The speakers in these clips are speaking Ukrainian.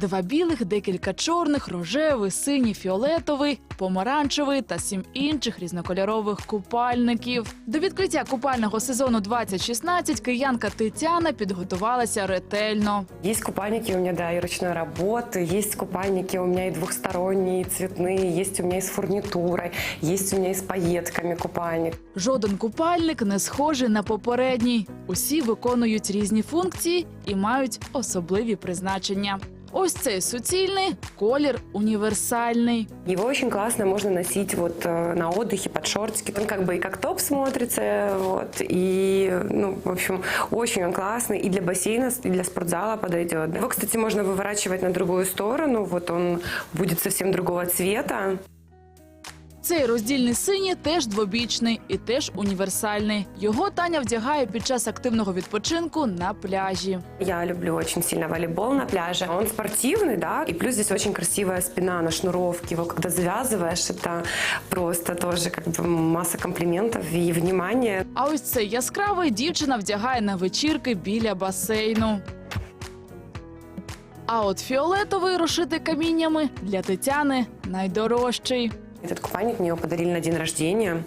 Два білих, декілька чорних, рожевий, синій, фіолетовий, помаранчевий та сім інших різнокольорових купальників. До відкриття купального сезону 2016 киянка Тетяна підготувалася ретельно. Есть купальники у меня, да, и ручной работы, есть купальники у меня и двухсторонние, и цветные, есть у меня и с фурнитурой, есть у меня и с пайетками купальник. Жоден купальник не схожий на попередній. Усі виконують різні функції і мають особливі призначення. Ось цей суцільний колір універсальний. Его очень классно можно носить вот э, на отдыхе под шортики. Он как бы и как топ смотрится, вот, и, ну, в общем, очень он классный и для бассейна, и для спортзала подойдет. Его, кстати, можно выворачивать на другую сторону, вот он будет совсем другого цвета. Цей роздільний синій теж двобічний і теж універсальний. Його Таня вдягає під час активного відпочинку на пляжі. Я люблю очень сильно волейбол на пляже. Он спортивный, да, и плюс здесь очень красивая спина на шнуровке. Его когда завязываешь, это просто тоже как бы масса комплиментов и внимания. А ось цей яскравий дівчина вдягає на вечірки біля басейну. А от фіолетовий, розшитий каміннями, для Тетяни найдорожчий. Этот купальник мне его подарили на день рождения.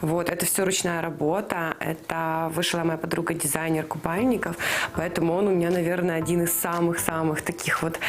Вот, это все ручная работа. Это вышла моя подруга дизайнер купальников. Поэтому он у меня, наверное, один из самых-самых таких вот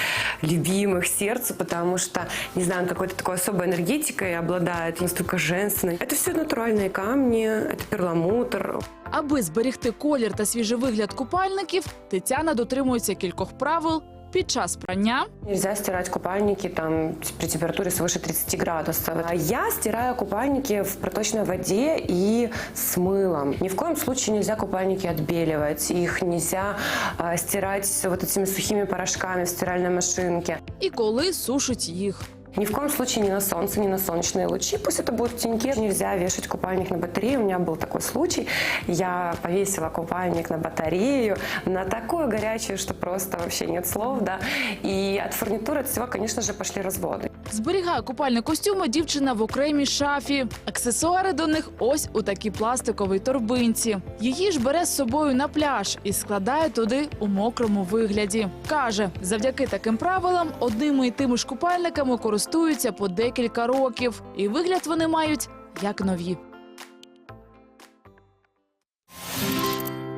любимых сердцу, потому что, не знаю, он какой-то такой особой энергетикой обладает, настолько женственной. Это все натуральные камни, это перламутр, Аби зберегти колір та свіжий вигляд купальників, Тетяна дотримується кількох правил під час прання. Нельзя стирать купальники там при температуре свыше 30 градусов. А я стираю купальники в проточной воде и с мылом. Ни в коем случае нельзя купальники отбеливать. Их нельзя а, стирать вот этими сухими порошками в стиральной машинке. І коли сушить їх. Ни в коем случае не на солнце, не на солнечные лучи. Пусть это будет в теньке. Нельзя вешать купальник на батарею. У меня был такой случай. Я повесила купальник на батарею, на такую горячую, что просто вообще нет слов, да. И от фурнитуры от всего, конечно же, пошли разводы. Зберігає купальні костюми дівчина в окремій шафі. Аксесуари до них ось у такій пластиковій торбинці. Її ж бере з собою на пляж і складає туди у мокрому вигляді. Каже, завдяки таким правилам одними і тими ж купальниками користуються по декілька років, і вигляд вони мають як нові.